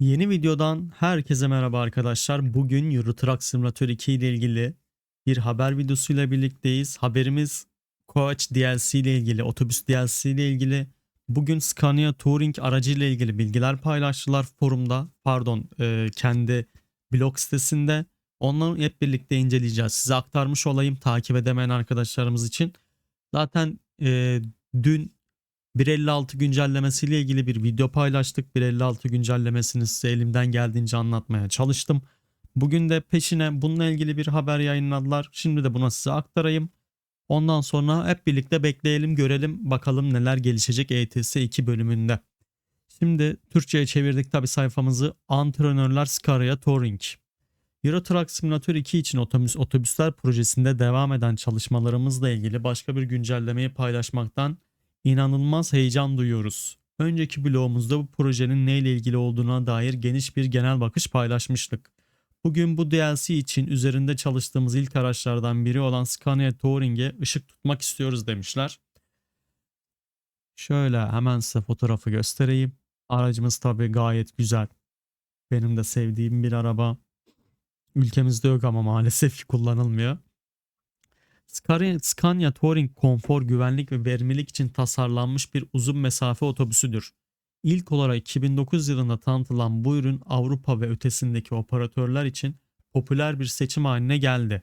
Yeni videodan herkese merhaba arkadaşlar. Bugün Euro Truck Simulator 2 ile ilgili bir haber videosuyla birlikteyiz. Haberimiz Coach DLC ile ilgili, otobüs DLC ile ilgili. Bugün Scania Touring aracı ile ilgili bilgiler paylaştılar forumda. Pardon, e, kendi blog sitesinde. Onları hep birlikte inceleyeceğiz. Size aktarmış olayım takip edemeyen arkadaşlarımız için. Zaten e, dün 1.56 güncellemesiyle ilgili bir video paylaştık. 1.56 güncellemesini size elimden geldiğince anlatmaya çalıştım. Bugün de peşine bununla ilgili bir haber yayınladılar. Şimdi de buna size aktarayım. Ondan sonra hep birlikte bekleyelim görelim bakalım neler gelişecek ETS 2 bölümünde. Şimdi Türkçe'ye çevirdik tabi sayfamızı Antrenörler Scaraya Touring. Euro Simulator 2 için otobüs, otobüsler projesinde devam eden çalışmalarımızla ilgili başka bir güncellemeyi paylaşmaktan inanılmaz heyecan duyuyoruz. Önceki blogumuzda bu projenin neyle ilgili olduğuna dair geniş bir genel bakış paylaşmıştık. Bugün bu DLC için üzerinde çalıştığımız ilk araçlardan biri olan Scania Touring'e ışık tutmak istiyoruz demişler. Şöyle hemen size fotoğrafı göstereyim. Aracımız tabii gayet güzel. Benim de sevdiğim bir araba. Ülkemizde yok ama maalesef ki kullanılmıyor. Scania, Touring konfor, güvenlik ve verimlilik için tasarlanmış bir uzun mesafe otobüsüdür. İlk olarak 2009 yılında tanıtılan bu ürün Avrupa ve ötesindeki operatörler için popüler bir seçim haline geldi.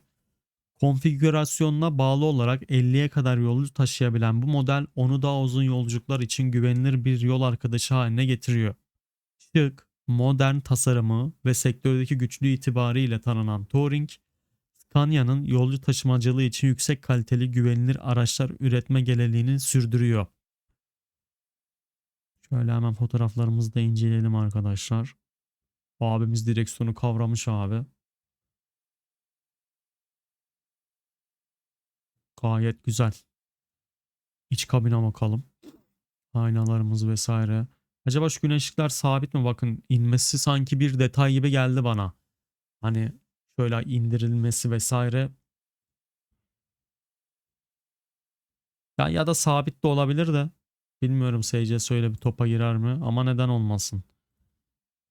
Konfigürasyonuna bağlı olarak 50'ye kadar yolcu taşıyabilen bu model onu daha uzun yolculuklar için güvenilir bir yol arkadaşı haline getiriyor. Şık, modern tasarımı ve sektördeki güçlü itibarıyla tanınan Touring, Scania'nın yolcu taşımacılığı için yüksek kaliteli güvenilir araçlar üretme geleneğini sürdürüyor. Şöyle hemen fotoğraflarımızı da inceleyelim arkadaşlar. Abimiz direksiyonu kavramış abi. Gayet güzel. İç kabine bakalım. Aynalarımız vesaire. Acaba şu güneşlikler sabit mi? Bakın inmesi sanki bir detay gibi geldi bana. Hani şöyle indirilmesi vesaire. Ya, ya da sabit de olabilir de. Bilmiyorum SCS öyle bir topa girer mi? Ama neden olmasın?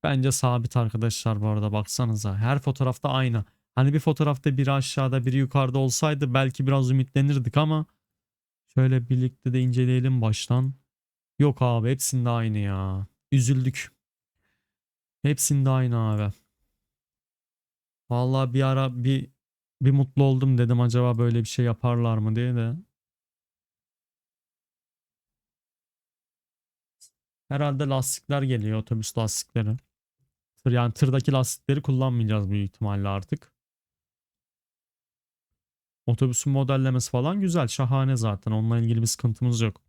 Bence sabit arkadaşlar bu arada baksanıza. Her fotoğrafta aynı. Hani bir fotoğrafta biri aşağıda biri yukarıda olsaydı belki biraz ümitlenirdik ama şöyle birlikte de inceleyelim baştan. Yok abi hepsinde aynı ya. Üzüldük. Hepsinde aynı abi. Vallahi bir ara bir bir mutlu oldum dedim acaba böyle bir şey yaparlar mı diye de. Herhalde lastikler geliyor otobüs lastikleri. Tır yani tırdaki lastikleri kullanmayacağız büyük ihtimalle artık. Otobüsün modellemesi falan güzel, şahane zaten. Onunla ilgili bir sıkıntımız yok.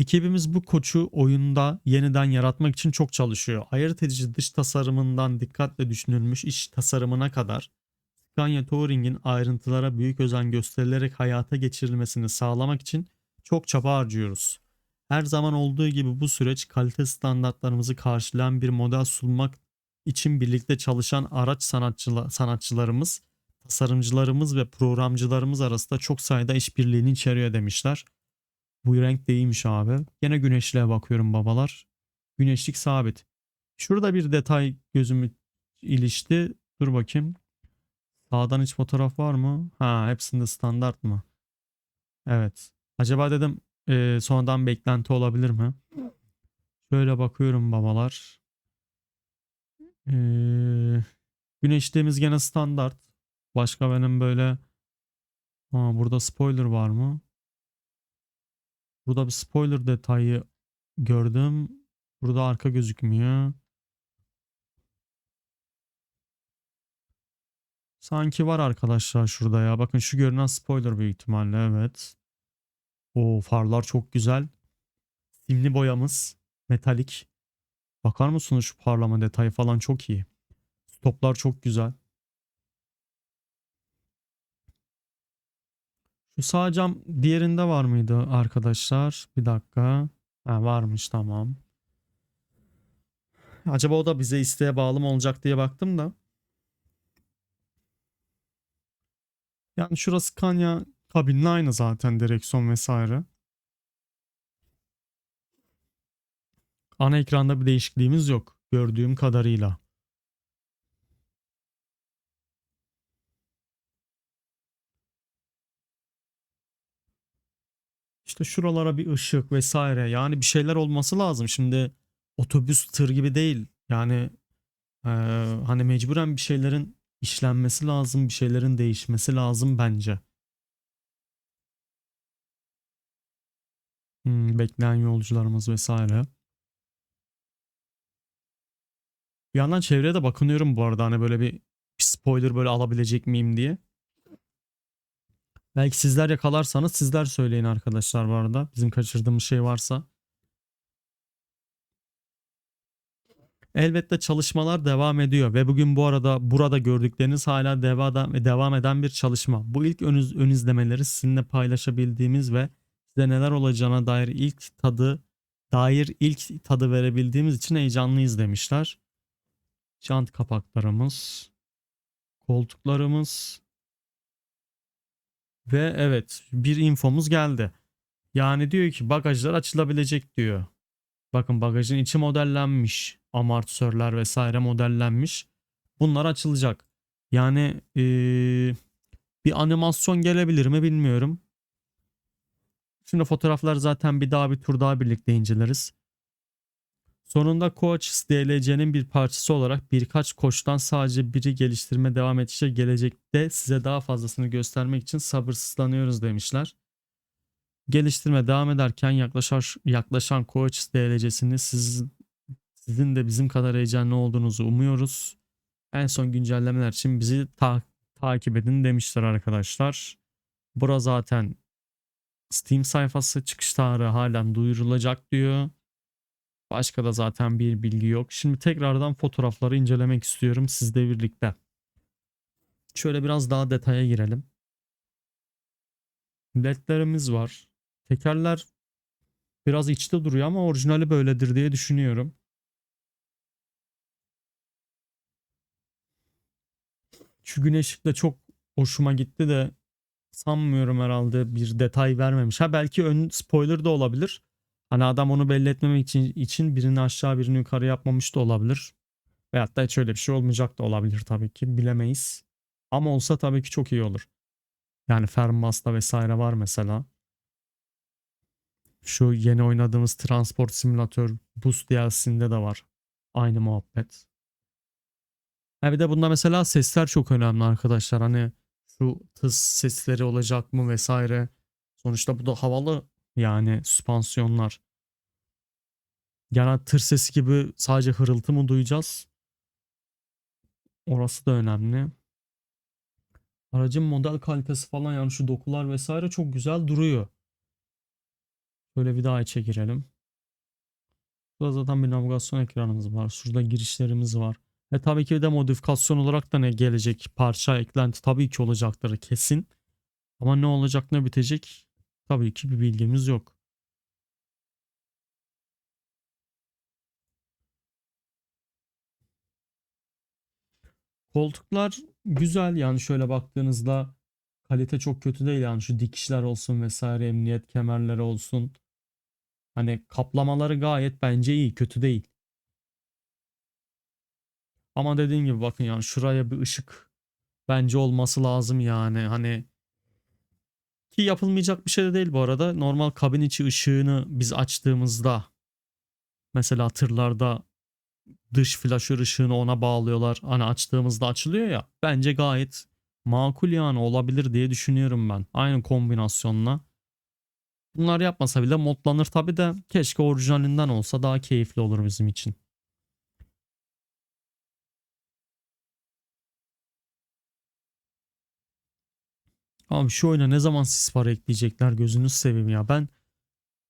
Ekibimiz bu koçu oyunda yeniden yaratmak için çok çalışıyor. Ayırt edici dış tasarımından dikkatle düşünülmüş iç tasarımına kadar Scania Touring'in ayrıntılara büyük özen gösterilerek hayata geçirilmesini sağlamak için çok çaba harcıyoruz. Her zaman olduğu gibi bu süreç kalite standartlarımızı karşılayan bir model sunmak için birlikte çalışan araç sanatçıla, sanatçılarımız, tasarımcılarımız ve programcılarımız arasında çok sayıda işbirliğini içeriyor demişler. Bu renk de iyiymiş abi. Gene güneşliğe bakıyorum babalar. Güneşlik sabit. Şurada bir detay gözümü ilişti. Dur bakayım. Sağdan hiç fotoğraf var mı? Ha hepsinde standart mı? Evet. Acaba dedim e, sonradan beklenti olabilir mi? Şöyle bakıyorum babalar. E, güneşliğimiz gene standart. Başka benim böyle ha, burada spoiler var mı? Burada bir spoiler detayı gördüm. Burada arka gözükmüyor. Sanki var arkadaşlar şurada ya. Bakın şu görünen spoiler büyük ihtimalle evet. O farlar çok güzel. Simli boyamız. Metalik. Bakar mısınız şu parlama detayı falan çok iyi. Stoplar çok güzel. Şu sağ cam diğerinde var mıydı arkadaşlar? Bir dakika. Ha, varmış tamam. Acaba o da bize isteğe bağlı mı olacak diye baktım da. Yani şurası Scania kabinle aynı zaten direksiyon vesaire. Ana ekranda bir değişikliğimiz yok. gördüğüm kadarıyla. İşte şuralara bir ışık vesaire yani bir şeyler olması lazım. Şimdi otobüs tır gibi değil. Yani eee, hani mecburen bir şeylerin işlenmesi lazım, bir şeylerin değişmesi lazım bence. Hmm, bekleyen yolcularımız vesaire. Bir yandan çevreye de bakınıyorum bu arada hani böyle bir spoiler böyle alabilecek miyim diye. Belki sizler yakalarsanız sizler söyleyin arkadaşlar bu arada. Bizim kaçırdığımız şey varsa. Elbette çalışmalar devam ediyor ve bugün bu arada burada gördükleriniz hala devam, eden bir çalışma. Bu ilk ön, ön izlemeleri sizinle paylaşabildiğimiz ve size neler olacağına dair ilk tadı dair ilk tadı verebildiğimiz için heyecanlıyız demişler. Jant kapaklarımız, koltuklarımız ve evet bir infomuz geldi. Yani diyor ki bagajlar açılabilecek diyor. Bakın bagajın içi modellenmiş. Amortisörler vesaire modellenmiş. Bunlar açılacak. Yani eee, bir animasyon gelebilir mi bilmiyorum. Şimdi fotoğraflar zaten bir daha bir tur daha birlikte inceleriz. Sonunda Coaches DLC'nin bir parçası olarak birkaç koçtan sadece biri geliştirme devam edecek gelecekte size daha fazlasını göstermek için sabırsızlanıyoruz demişler. Geliştirme devam ederken yaklaşan, yaklaşan Coaches DLC'sini siz, sizin de bizim kadar heyecanlı olduğunuzu umuyoruz. En son güncellemeler için bizi ta- takip edin demişler arkadaşlar. Bura zaten Steam sayfası çıkış tarihi halen duyurulacak diyor. Başka da zaten bir bilgi yok. Şimdi tekrardan fotoğrafları incelemek istiyorum sizle birlikte. Şöyle biraz daha detaya girelim. LED'lerimiz var. Tekerler biraz içte duruyor ama orijinali böyledir diye düşünüyorum. Şu güneşlik de çok hoşuma gitti de sanmıyorum herhalde bir detay vermemiş. Ha belki ön spoiler da olabilir. Hani adam onu belli etmemek için, için birini aşağı birini yukarı yapmamış da olabilir. Veyahut da hiç öyle bir şey olmayacak da olabilir tabii ki bilemeyiz. Ama olsa tabii ki çok iyi olur. Yani Fermas'ta vesaire var mesela. Şu yeni oynadığımız Transport Simülatör Boost DLC'sinde de var. Aynı muhabbet. Ha bir de bunda mesela sesler çok önemli arkadaşlar. Hani şu tız sesleri olacak mı vesaire. Sonuçta bu da havalı yani süspansiyonlar. Yani tır sesi gibi sadece hırıltı mı duyacağız? Orası da önemli. Aracın model kalitesi falan yani şu dokular vesaire çok güzel duruyor. Şöyle bir daha içe girelim. Burada zaten bir navigasyon ekranımız var. Şurada girişlerimiz var. E tabii ki de modifikasyon olarak da ne gelecek parça eklenti tabii ki olacaktır kesin. Ama ne olacak ne bitecek tabii ki bir bilgimiz yok. Koltuklar güzel yani şöyle baktığınızda kalite çok kötü değil yani şu dikişler olsun vesaire emniyet kemerleri olsun. Hani kaplamaları gayet bence iyi kötü değil. Ama dediğim gibi bakın yani şuraya bir ışık bence olması lazım yani hani ki yapılmayacak bir şey de değil bu arada. Normal kabin içi ışığını biz açtığımızda mesela tırlarda dış flaşör ışığını ona bağlıyorlar. Hani açtığımızda açılıyor ya. Bence gayet makul yani olabilir diye düşünüyorum ben. Aynı kombinasyonla. Bunlar yapmasa bile modlanır tabi de keşke orijinalinden olsa daha keyifli olur bizim için. Abi şu oyuna ne zaman sis var ekleyecekler gözünüz seveyim ya. Ben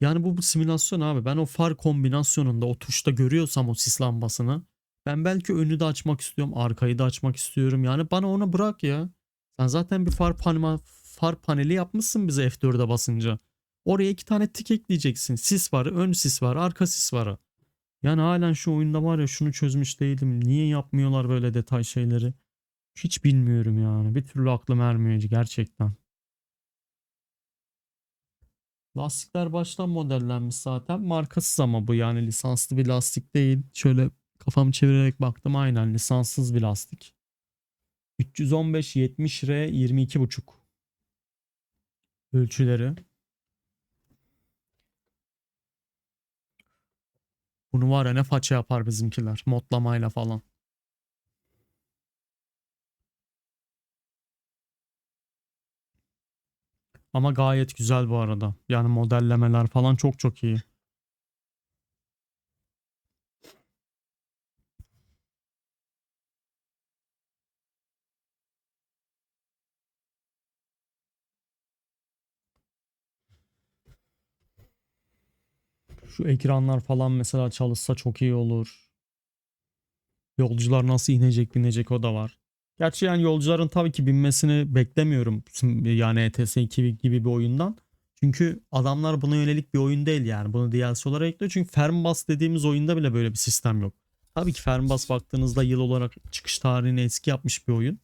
yani bu, bu simülasyon abi. Ben o far kombinasyonunda o tuşta görüyorsam o sis lambasını ben belki önü de açmak istiyorum, arkayı da açmak istiyorum. Yani bana onu bırak ya. Sen zaten bir far panel far paneli yapmışsın bize F4'e basınca. Oraya iki tane tik ekleyeceksin. Sis var, ön sis var, arka sis var. Yani halen şu oyunda var ya şunu çözmüş değilim. Niye yapmıyorlar böyle detay şeyleri? Hiç bilmiyorum yani. Bir türlü aklım ermiyor gerçekten. Lastikler baştan modellenmiş zaten. Markasız ama bu yani lisanslı bir lastik değil. Şöyle Kafamı çevirerek baktım aynen lisanssız bir lastik. 315 70 R 22,5 ölçüleri. Bunu var ya ne faça yapar bizimkiler modlamayla falan. Ama gayet güzel bu arada. Yani modellemeler falan çok çok iyi. Şu ekranlar falan mesela çalışsa çok iyi olur. Yolcular nasıl inecek binecek o da var. Gerçi yani yolcuların tabii ki binmesini beklemiyorum. Yani ETS 2 gibi bir oyundan. Çünkü adamlar buna yönelik bir oyun değil yani. Bunu DLC olarak ekliyor. Çünkü Fernbus dediğimiz oyunda bile böyle bir sistem yok. Tabii ki Fernbus baktığınızda yıl olarak çıkış tarihini eski yapmış bir oyun.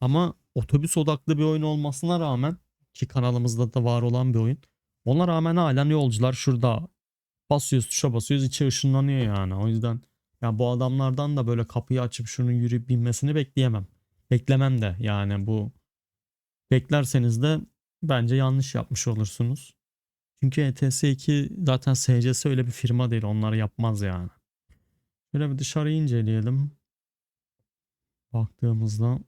Ama otobüs odaklı bir oyun olmasına rağmen ki kanalımızda da var olan bir oyun. Ona rağmen halen yolcular şurada basıyoruz tuşa basıyoruz içi ışınlanıyor yani. O yüzden ya bu adamlardan da böyle kapıyı açıp şunun yürüyüp binmesini bekleyemem. Beklemem de yani bu beklerseniz de bence yanlış yapmış olursunuz. Çünkü ETS2 zaten SCS öyle bir firma değil. Onlar yapmaz yani. Şöyle bir dışarıyı inceleyelim. Baktığımızda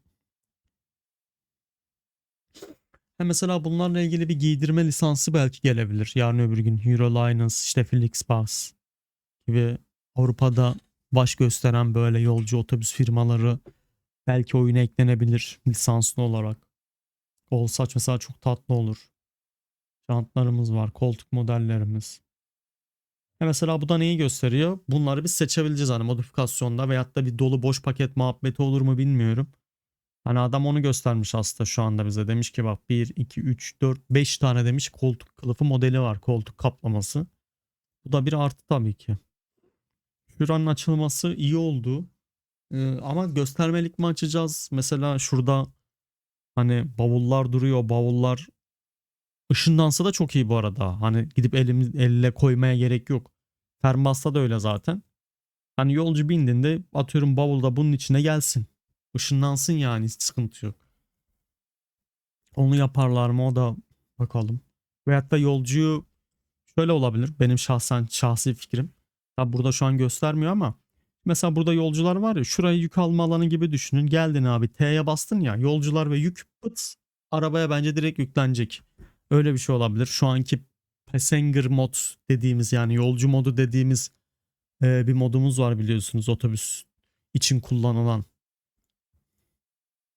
Ha mesela bunlarla ilgili bir giydirme lisansı belki gelebilir. Yarın öbür gün Euroliners, işte Flixbus gibi Avrupa'da baş gösteren böyle yolcu otobüs firmaları belki oyuna eklenebilir lisanslı olarak. Olsa mesela çok tatlı olur. Jantlarımız var, koltuk modellerimiz. Ha mesela bu da neyi gösteriyor? Bunları biz seçebileceğiz hani modifikasyonda veyahut da bir dolu boş paket muhabbeti olur mu bilmiyorum. Hani adam onu göstermiş aslında şu anda bize. Demiş ki bak 1, 2, 3, 4, 5 tane demiş koltuk kılıfı modeli var. Koltuk kaplaması. Bu da bir artı tabii ki. Şuranın açılması iyi oldu. Ee, ama göstermelik mi açacağız? Mesela şurada hani bavullar duruyor. Bavullar ışınlansa da çok iyi bu arada. Hani gidip elimiz elle koymaya gerek yok. Fermas'ta da öyle zaten. Hani yolcu bindiğinde atıyorum bavulda bunun içine gelsin. Işınlansın yani hiç sıkıntı yok. Onu yaparlar mı o da bakalım. Veyahut da yolcuyu şöyle olabilir. Benim şahsen şahsi fikrim. Tabi burada şu an göstermiyor ama mesela burada yolcular var ya şurayı yük alma alanı gibi düşünün. Geldin abi T'ye bastın ya yolcular ve yük pıt arabaya bence direkt yüklenecek. Öyle bir şey olabilir. Şu anki passenger mod dediğimiz yani yolcu modu dediğimiz e, bir modumuz var biliyorsunuz otobüs için kullanılan.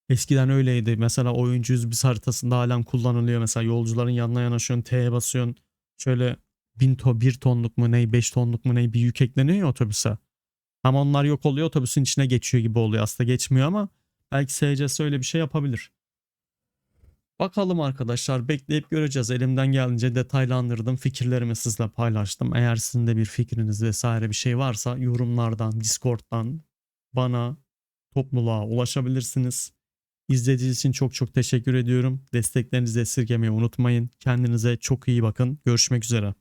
Eskiden öyleydi. Mesela oyuncu yüz bir haritasında halen kullanılıyor. Mesela yolcuların yanına yanaşıyorsun, T'ye basıyorsun. Şöyle bin to, bir tonluk mu ney, beş tonluk mu ney bir yük ekleniyor ya otobüse. Ama onlar yok oluyor otobüsün içine geçiyor gibi oluyor. Aslında geçmiyor ama belki SCS öyle bir şey yapabilir. Bakalım arkadaşlar bekleyip göreceğiz. Elimden geldiğince detaylandırdım. Fikirlerimi sizle paylaştım. Eğer sizin de bir fikriniz vesaire bir şey varsa yorumlardan, Discord'dan bana topluluğa ulaşabilirsiniz. İzlediğiniz için çok çok teşekkür ediyorum. Desteklerinizi esirgemeyi unutmayın. Kendinize çok iyi bakın. Görüşmek üzere.